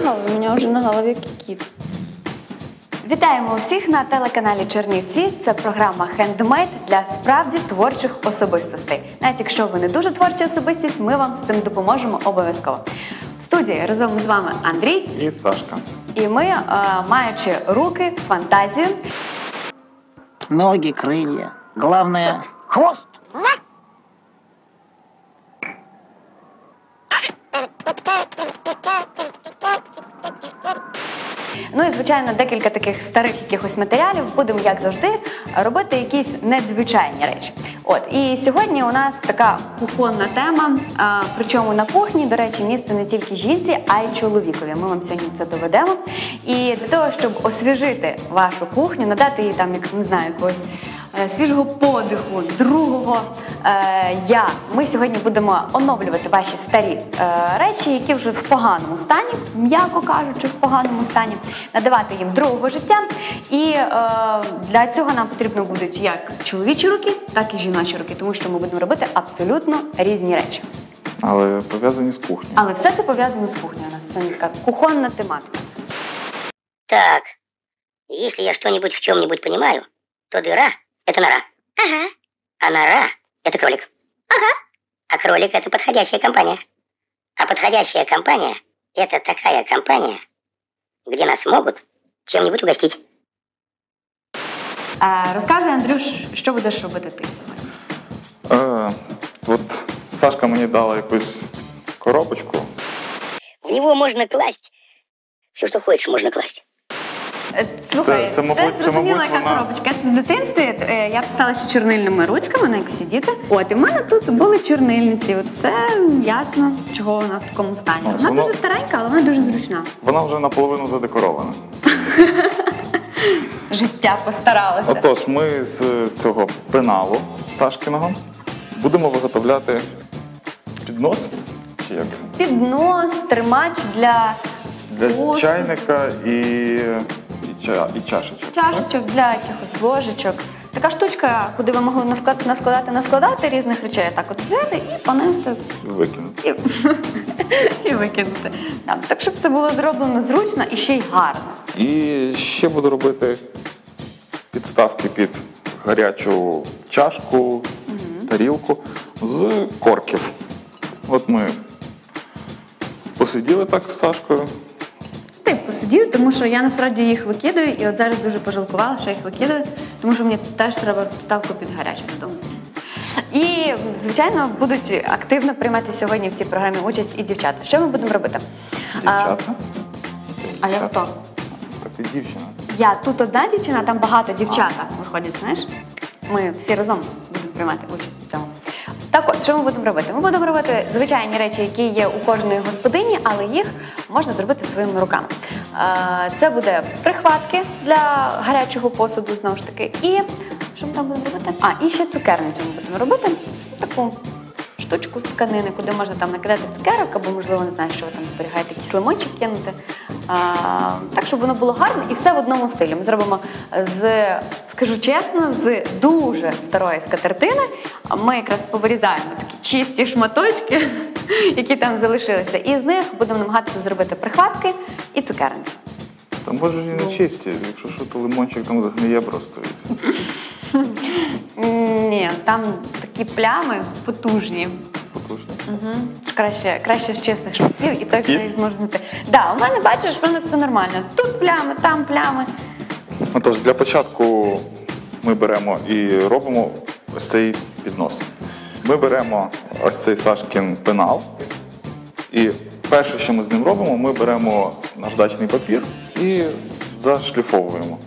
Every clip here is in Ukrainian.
там, у меня уже на голове кикит. Вітаємо усіх на телеканалі Чернівці. Це програма Хендмейд для справді творчих особистостей. Навіть якщо ви не дуже творча особистість, ми вам з цим допоможемо обов'язково. В студії разом з вами Андрій, І Сашка. і ми, е, маючи руки, фантазію, Ноги, крылья. Главное — хвост. Ну і звичайно, декілька таких старих якихось матеріалів будемо, як завжди, робити якісь надзвичайні речі. От і сьогодні у нас така кухонна тема. А, причому на кухні, до речі, місце не тільки жінці, а й чоловікові. Ми вам сьогодні це доведемо. І для того, щоб освіжити вашу кухню, надати їй там, як не знаю, якогось свіжого подиху, другого е, я. Ми сьогодні будемо оновлювати ваші старі е, речі, які вже в поганому стані, м'яко кажучи, в поганому стані, надавати їм другого життя. І е, для цього нам потрібно будуть як чоловічі руки, так і жіночі руки, тому що ми будемо робити абсолютно різні речі. Але пов'язані з кухнею. Але все це пов'язано з кухнею. У нас сьогодні така кухонна тематика. Так, если я что-нибудь в чем-нибудь понимаю, то дыра — это нора. Ага. А нора — это кролик. Ага. А кролик — это подходящая компания. А подходящая компания — это такая компания, где нас могут чем-нибудь угостить. Е, розказуй, Андрюш, що будеш робити ти сьогодні? Е, от Сашка мені дала якусь коробочку. В него можно класть все, что хочешь, можно класть. Е, Слухай, Це- це, мабуть, це, зрозуміло, мабуть, яка вона- коробочка. В дитинстві е, я писала ще чорнильними ручками, на як всі діти. От, і в мене тут були чорнильниці. От все ясно, чого вона в такому стані. Ось Вона воно- дуже старенька, але вона дуже зручна. Вона вже наполовину задекорована. Життя постаралося. Отож, ми з цього пеналу Сашкиного будемо виготовляти піднос чи як? Піднос, тримач для, Для посуду, чайника і, ча, і чашечок. чашечок, для якихось ложечок. Така штучка, куди ви могли наскладати, наскладати, наскладати різних речей, так от взяти і понести І викинути. і, і викинути. Так, так, щоб це було зроблено зручно і ще й гарно. І ще буду робити підставки під гарячу чашку, тарілку з корків. От ми посиділи так з Сашкою. Посидів, тому що я насправді їх викидаю, і от зараз дуже пожалкувала, що їх викидаю, тому що мені теж треба підставку під гарячу додому. І, звичайно, будуть активно приймати сьогодні в цій програмі участь і дівчата. Що ми будемо робити? Дівчата. А я хто? Так ти дівчина. Я тут одна дівчина, там багато дівчата виходять, знаєш? Ми всі разом будемо приймати участь у цьому. Так от, що ми будемо робити? Ми будемо робити звичайні речі, які є у кожної господині, але їх можна зробити своїми руками. Це буде прихватки для гарячого посуду, знову ж таки. І що ми там будемо робити? А, і ще цукерницю ми будемо робити. Таку штучку з тканини, куди можна там накидати цукерок, або, можливо, не знаю, що ви там зберігаєте, якийсь лимончик кинути. А, так, щоб воно було гарно і все в одному стилі. Ми зробимо з, скажу чесно, з дуже старої скатертини. Ми якраз повирізаємо такі чисті шматочки, які там залишилися. І з них будемо намагатися зробити прихватки і цукерницю. Та може і не чисті, якщо що, то лимончик там загниє просто. Ні, там такі плями потужні. Потужно. Краще, краще з чистих шматків, і то, якщо І? їх зможна знайти. Да, у мене бачиш, в мене все нормально. Тут плями, там плями. Отож, для початку ми беремо і робимо ось цей піднос. Ми беремо ось цей Сашкін пенал. І перше, що ми з ним робимо, ми беремо наждачний папір і зашліфовуємо.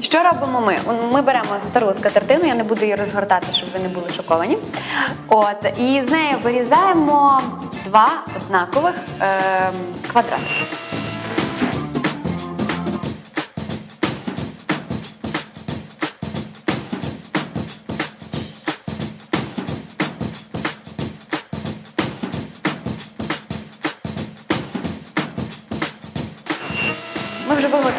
Що робимо ми? Ми беремо стару скатертину, я не буду її розгортати, щоб ви не були шоковані. От, і з неї вирізаємо два однакових е, квадрати.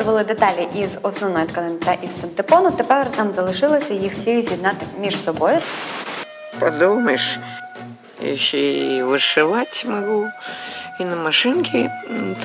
Ми деталі із основної тканини та із синтепону. Тепер нам залишилося їх всіх з'єднати між собою. Подумаєш, ще и вишивати можу, і на машинці м,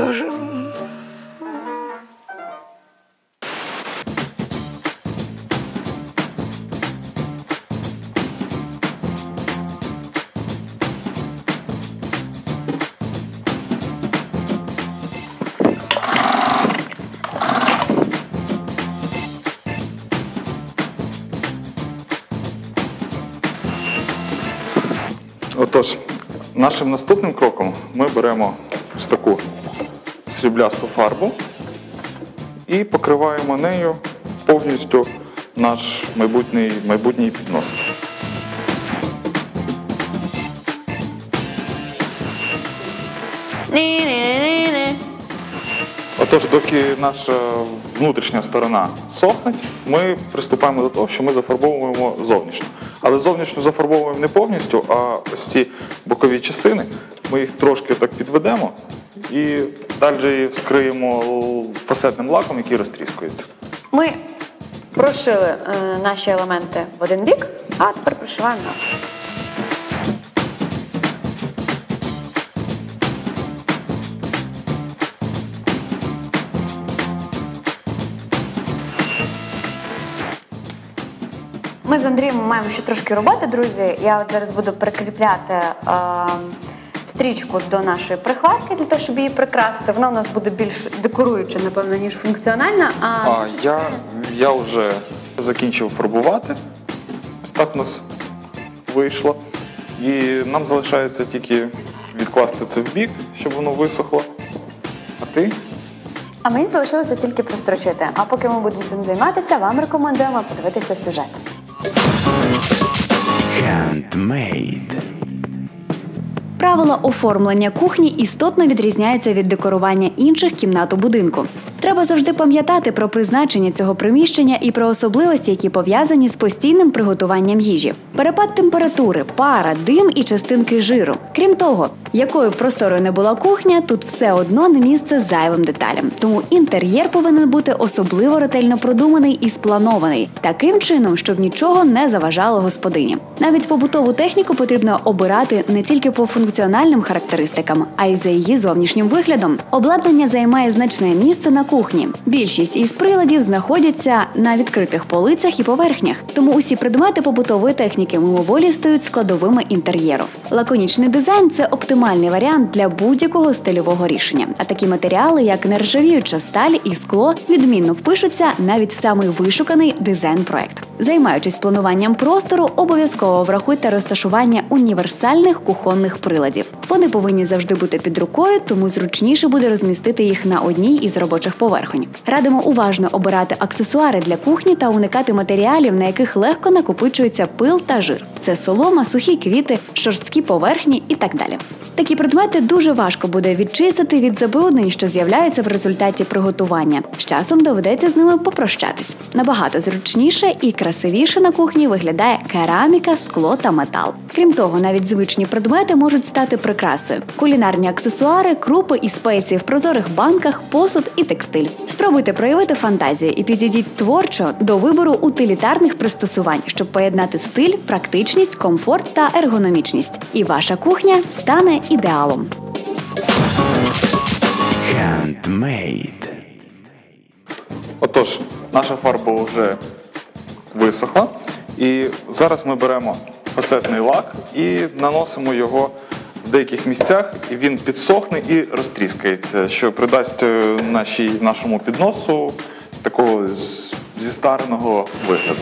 нашим наступним кроком ми беремо ось таку сріблясту фарбу і покриваємо нею повністю наш майбутній, майбутній піднос. Ні-ні-ні-ні. Отож, доки наша внутрішня сторона сохне, ми приступаємо до того, що ми зафарбовуємо зовнішню. Але зовнішню зафарбовуємо не повністю, а ось ці бокові частини ми їх трошки так підведемо і далі вскриємо фасетним лаком, який розтріскується. Ми прошили е, наші елементи в один бік, а тепер прошиваємо Ми з Андрієм маємо ще трошки роботи, друзі. Я от зараз буду прикріпляти е, стрічку до нашої прихватки для того, щоб її прикрасити. Вона у нас буде більш декоруюча, напевно, ніж функціональна. А, А я, я вже закінчив фарбувати. Ось так у нас вийшло. І нам залишається тільки відкласти це в бік, щоб воно висохло. А ти? А мені залишилося тільки прострочити. А поки ми будемо цим займатися, вам рекомендуємо подивитися сюжет. Handmade. Правила оформлення кухні істотно відрізняються від декорування інших кімнат у будинку. Треба завжди пам'ятати про призначення цього приміщення і про особливості, які пов'язані з постійним приготуванням їжі. Перепад температури, пара, дим і частинки жиру. Крім того, якою б просторою не була кухня, тут все одно не місце зайвим деталям. Тому інтер'єр повинен бути особливо ретельно продуманий і спланований, таким чином, щоб нічого не заважало господині. Навіть побутову техніку потрібно обирати не тільки по функціональним характеристикам, а й за її зовнішнім виглядом. Обладнання займає значне місце на кухні. Більшість із приладів знаходяться на відкритих полицях і поверхнях, тому усі предмети побутової техніки мимоволі стають складовими інтер'єру. Лаконічний дизайн це оптимальний варіант для будь-якого стильового рішення. А такі матеріали, як нержавіюча сталь і скло, відмінно впишуться навіть в самий вишуканий дизайн-проект. Займаючись плануванням простору, обов'язково врахуйте розташування універсальних кухонних приладів. Вони повинні завжди бути під рукою, тому зручніше буде розмістити їх на одній із робочих поверхонь. Радимо уважно обирати аксесуари для кухні та уникати матеріалів, на яких легко накопичується пил та жир. Це солома, сухі квіти, шорсткі поверхні і так далі. Такі предмети дуже важко буде відчистити від забруднень, що з'являються в результаті приготування. З часом доведеться з ними попрощатись. Набагато зручніше і красивіше на кухні виглядає кераміка, скло та метал. Крім того, навіть звичні предмети можуть стати прикрасою: кулінарні аксесуари, крупи і спеції в прозорих банках, посуд і текстиль. Спробуйте проявити фантазію і підійдіть творчо до вибору утилітарних пристосувань, щоб поєднати стиль, практичність, комфорт та ергономічність. І ваша кухня стане ідеалом. Handmade. Отож, наша фарба вже висохла. І зараз ми беремо фасетний лак і наносимо його в деяких місцях, і він підсохне і розтріскається, що придасть е, нашій, нашому підносу такого зістареного вигляду.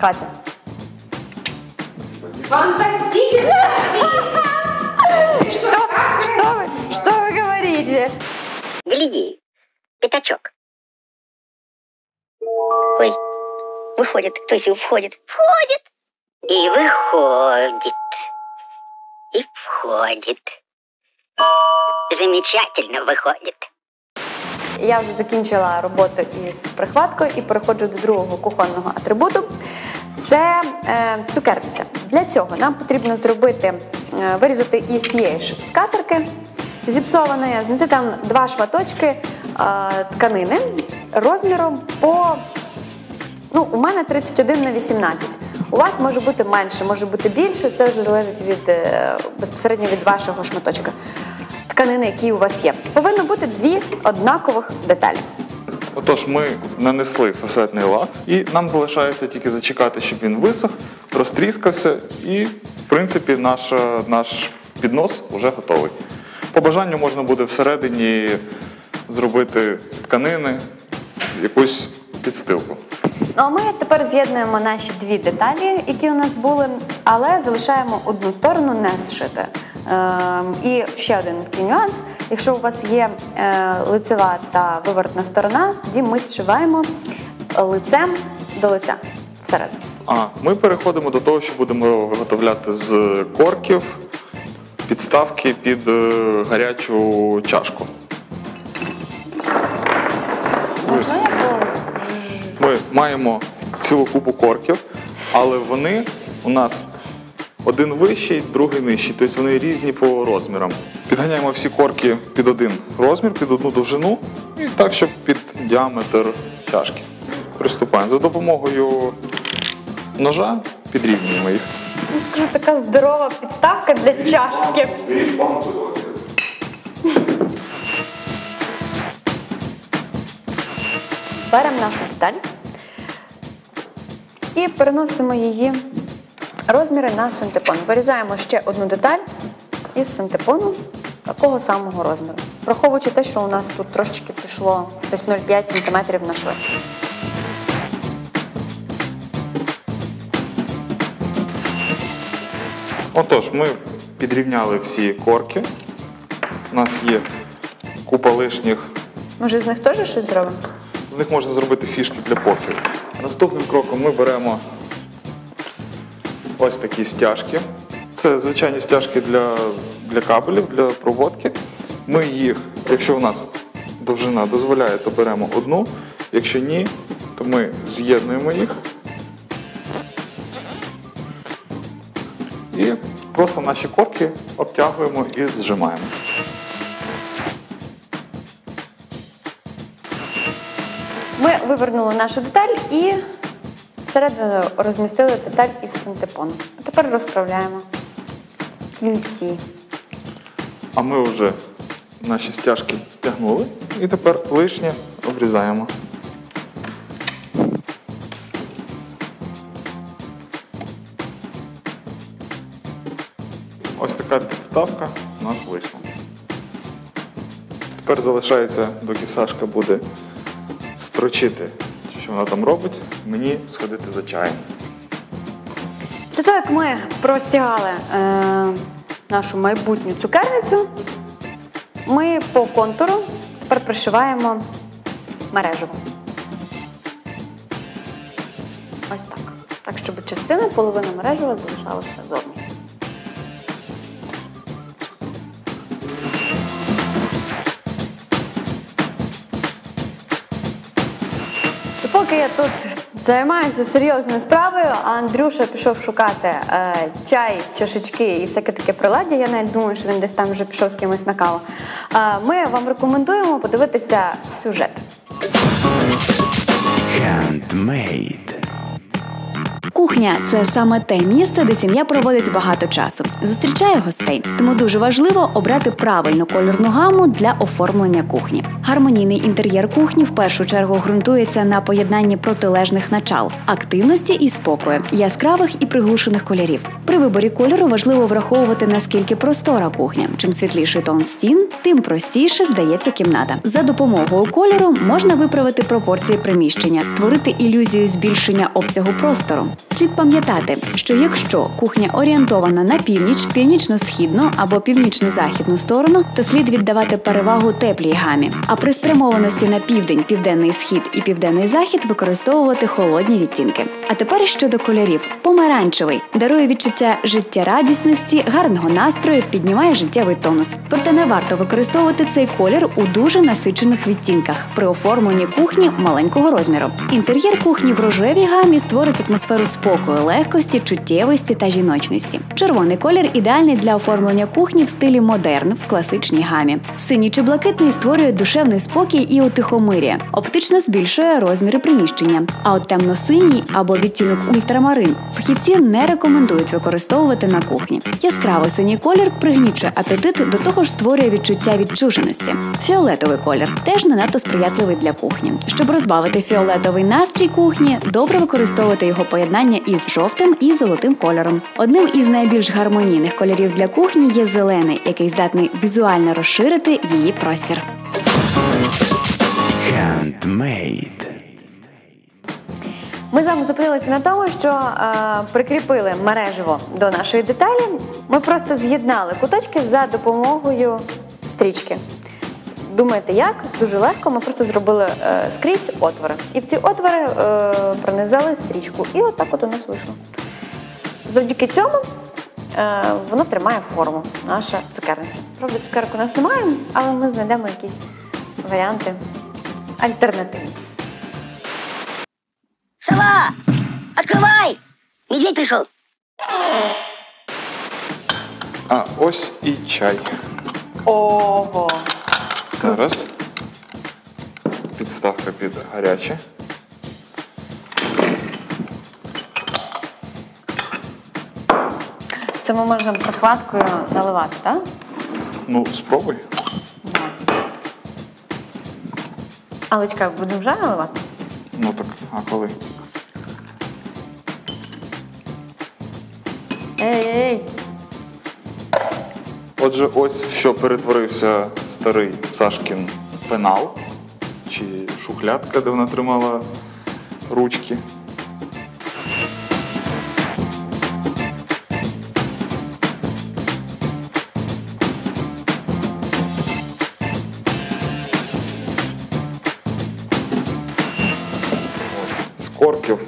Катя. Что, что вы, что вы говорите? Гляди, пятачок. Ой, выходит, то есть входит. Входит. И выходит. И входит. Замечательно выходит. Я вже закінчила роботу із прихваткою і переходжу до другого кухонного атрибуту. Це е, цукерниця. Для цього нам потрібно зробити, е, вирізати із цієї ж скатерки зіпсованої, знайти там два шматочки а, тканини розміром по. Ну, у мене 31 на 18. У вас може бути менше, може бути більше. Це вже залежить від е, безпосередньо від вашого шматочка тканини, які у вас є. Повинно бути дві однакових деталі. Отож, ми нанесли фасетний лак, і нам залишається тільки зачекати, щоб він висох, розтріскався, і, в принципі, наш, наш піднос вже готовий. По бажанню можна буде всередині зробити з тканини якусь підстилку. Ну, а ми тепер з'єднуємо наші дві деталі, які у нас були, але залишаємо одну сторону не зшити. Ем, і ще один такий нюанс. Якщо у вас є е, лицева та вивертна сторона, тоді ми зшиваємо лицем до лиця всередину. А ми переходимо до того, що будемо виготовляти з корків підставки під е, гарячу чашку. Ось. Ми маємо цілу купу корків, але вони у нас один вищий, другий нижчий, тобто вони різні по розмірам. Підганяємо всі корки під один розмір, під одну довжину і так, щоб під діаметр чашки. Приступаємо. За допомогою ножа підрівнюємо їх. Скажу, така здорова підставка для чашки. Беремо нашу деталь і переносимо її розміри на синтепон. Вирізаємо ще одну деталь із синтепону такого самого розміру. Враховуючи те, що у нас тут трошечки пішло десь 0,5 см на шви. Отож, ми підрівняли всі корки. У нас є купа лишніх. Може, з них теж щось зробимо? З них можна зробити фішки для покеру. Наступним кроком ми беремо ось такі стяжки. Це звичайні стяжки для, для кабелів, для проводки. Ми їх, якщо у нас довжина дозволяє, то беремо одну. Якщо ні, то ми з'єднуємо їх. І просто наші корки обтягуємо і зжимаємо. Вивернули нашу деталь і всередину розмістили деталь із синтепону. А тепер розправляємо кінці. А ми вже наші стяжки стягнули і тепер лишнє обрізаємо. Ось така підставка у нас вийшла. Тепер залишається, доки Сашка буде строчити, що вона там робить, мені сходити за чаєм. Це так ми простягали е, нашу майбутню цукерницю. Ми по контуру тепер пришиваємо мережево. Ось так. Так, щоб частина половина мережева залишалася зовні. Поки я тут займаюся серйозною справою, а Андрюша пішов шукати е, чай, чашечки і всяке таке приладдя. Я навіть думаю, що він десь там вже пішов з кимось на каву. Е, ми вам рекомендуємо подивитися сюжет. Handmade. Кухня це саме те місце, де сім'я проводить багато часу, зустрічає гостей. Тому дуже важливо обрати правильну кольорну гаму для оформлення кухні. Гармонійний інтер'єр кухні в першу чергу ґрунтується на поєднанні протилежних начал, активності і спокою, яскравих і приглушених кольорів. При виборі кольору важливо враховувати наскільки простора кухня. Чим світліший тон стін, тим простіше здається кімната. За допомогою кольору можна виправити пропорції приміщення, створити ілюзію збільшення обсягу простору. Слід пам'ятати, що якщо кухня орієнтована на північ, північно-східну або північно-західну сторону, то слід віддавати перевагу теплій гамі. А при спрямованості на південь, південний схід і південний захід використовувати холодні відтінки. А тепер щодо кольорів: помаранчевий дарує відчуття життєрадісності, гарного настрою, піднімає життєвий тонус. Проте не варто використовувати цей колір у дуже насичених відтінках при оформленні кухні маленького розміру. Інтер'єр кухні в рожевій гамі створить атмосферу спокою, легкості, чуттєвості та жіночності. Червоний колір ідеальний для оформлення кухні в стилі модерн в класичній гамі. Синій чи блакитний створює душевний спокій і утихомир'я. Оптично збільшує розміри приміщення. А от темно-синій або відтінок ультрамарин фахівці не рекомендують використовувати на кухні. Яскраво синій колір пригнічує апетит, до того ж створює відчуття відчуженості. Фіолетовий колір теж не надто сприятливий для кухні. Щоб розбавити фіолетовий настрій кухні, добре використовувати його поєднання із жовтим і золотим кольором. Одним із найбільш гармонійних кольорів для кухні є зелений, який здатний візуально розширити її простір. Handmade. Ми з вами зупинилися на тому, що е, прикріпили мережево до нашої деталі. Ми просто з'єднали куточки за допомогою стрічки. Думаєте, як? Дуже легко. Ми просто зробили е, скрізь отвори. І в ці отвори е, пронизали стрічку. І отак от у нас вийшло. Завдяки цьому е, воно тримає форму, наша цукерниця. Правда, цукерок у нас немає, але ми знайдемо якісь варіанти альтернативні. Сова! Открывай! Медведь пришел. А ось і чай. Ого! Зараз. Підставка під гаряче. Це ми можемо прихваткою наливати, так? Ну, спробуй. Але чекай, будемо вже наливати? Ну так, а коли? Ей, ей! Отже, ось в що перетворився старий Сашкін пенал чи шухлядка, де вона тримала ручки. З корків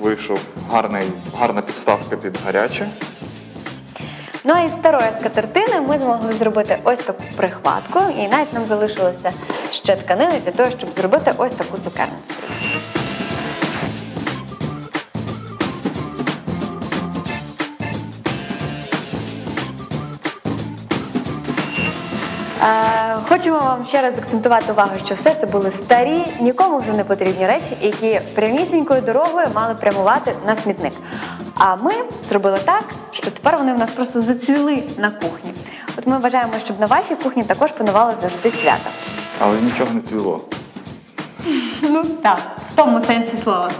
вийшов гарний, гарна підставка під гаряче. Ну а із старої скатертини ми змогли зробити ось таку прихватку, і навіть нам залишилося ще тканини для того, щоб зробити ось таку цукерницю. Е, Хочемо вам ще раз акцентувати увагу, що все це були старі, нікому вже не потрібні речі, які прямісінькою дорогою мали прямувати на смітник. А ми зробили так, що тепер вони в нас просто зацвіли на кухні. От ми вважаємо, щоб на вашій кухні також панувало завжди свято. Але нічого не цвіло. Ну так, в тому сенсі слова.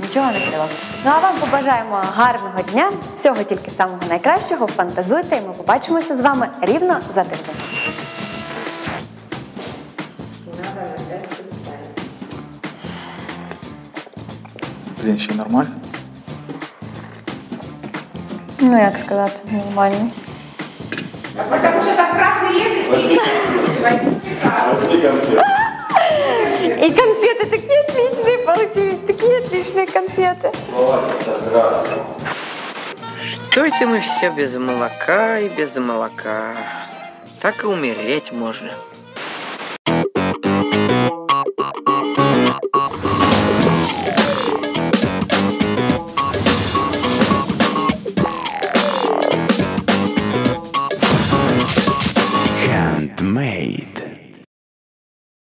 Нічого не ціло. Ну а вам побажаємо гарного дня, всього тільки самого найкращого. Фантазуйте, і ми побачимося з вами рівно за тиждень. Блін, ще нормально. Ну як сказати, нормально. И конфеты такие отличные получились, такие отличные конфеты. Что это мы все без молока и без молока? Так и умереть можно.